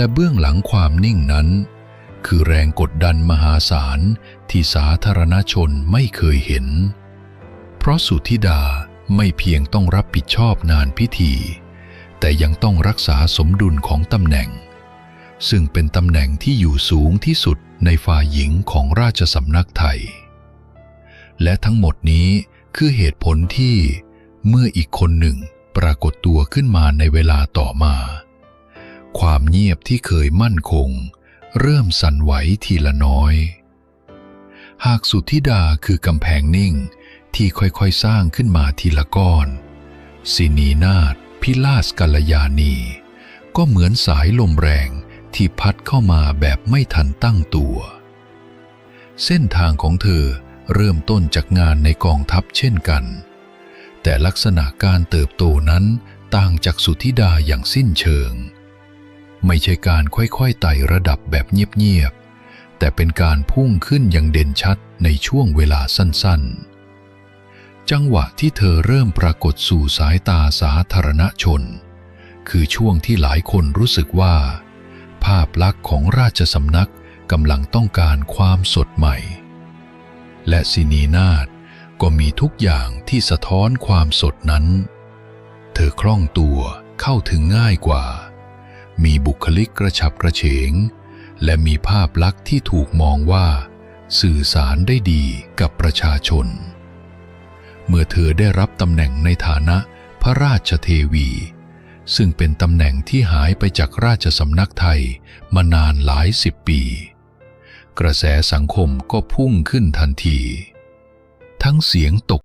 แต่เบื้องหลังความนิ่งนั้น คือแรงกดดันมหาศาลที่สาธารณชนไม่เคยเห็น เพราะสุธิดาไม่เพียงต้องรับผิดชอบงานพิธี แต่ยังต้องรักษาสมดุลของตำแหน่ง ซึ่งเป็นตำแหน่งที่อยู่สูงที่สุดในฝ่ายหญิงของราชสำนักไทย และทั้งหมดนี้คือเหตุผลที่เมื่ออีกคนหนึ่งปรากฏตัวขึ้นมาในเวลาต่อมา เงียบที่เคยมั่นคง เริ่มสั่นไหวทีละน้อย หากสุทธิดาคือกำแพงนิ่งที่ค่อยๆสร้างขึ้นมาทีละก้อนสินีนาฏพิลาสกัลยานีก็เหมือนสายลมแรงที่พัดเข้ามาแบบไม่ทันตั้งตัว เส้นทางของเธอเริ่มต้นจากงานในกองทัพเช่นกัน แต่ลักษณะการเติบโตนั้นต่างจากสุธิดาอย่างสิ้นเชิง ไม่ใช่การค่อยๆไต่ระดับแบบเงียบๆ แต่เป็นการพุ่งขึ้นอย่างเด่นชัดในช่วงเวลาสั้นๆ จังหวะที่เธอเริ่มปรากฏสู่สายตาสาธารณชน คือช่วงที่หลายคนรู้สึกว่า ภาพลักษณ์ของราชสำนักกำลังต้องการความสดใหม่ และสินีนาฏก็มีทุกอย่างที่สะท้อนความสดนั้น เธอคล่องตัวเข้าถึงง่ายกว่า มีบุคลิกกระฉับกระเฉง และมีภาพลักษณ์ที่ถูกมองว่า สื่อสารได้ดีกับประชาชน เมื่อเธอได้รับตำแหน่งในฐานะพระราชเทวี ซึ่งเป็นตำแหน่งที่หายไปจากราชสำนักไทยมานานหลายสิบปี กระแสสังคมก็พุ่งขึ้นทันที ทั้งเสียงตก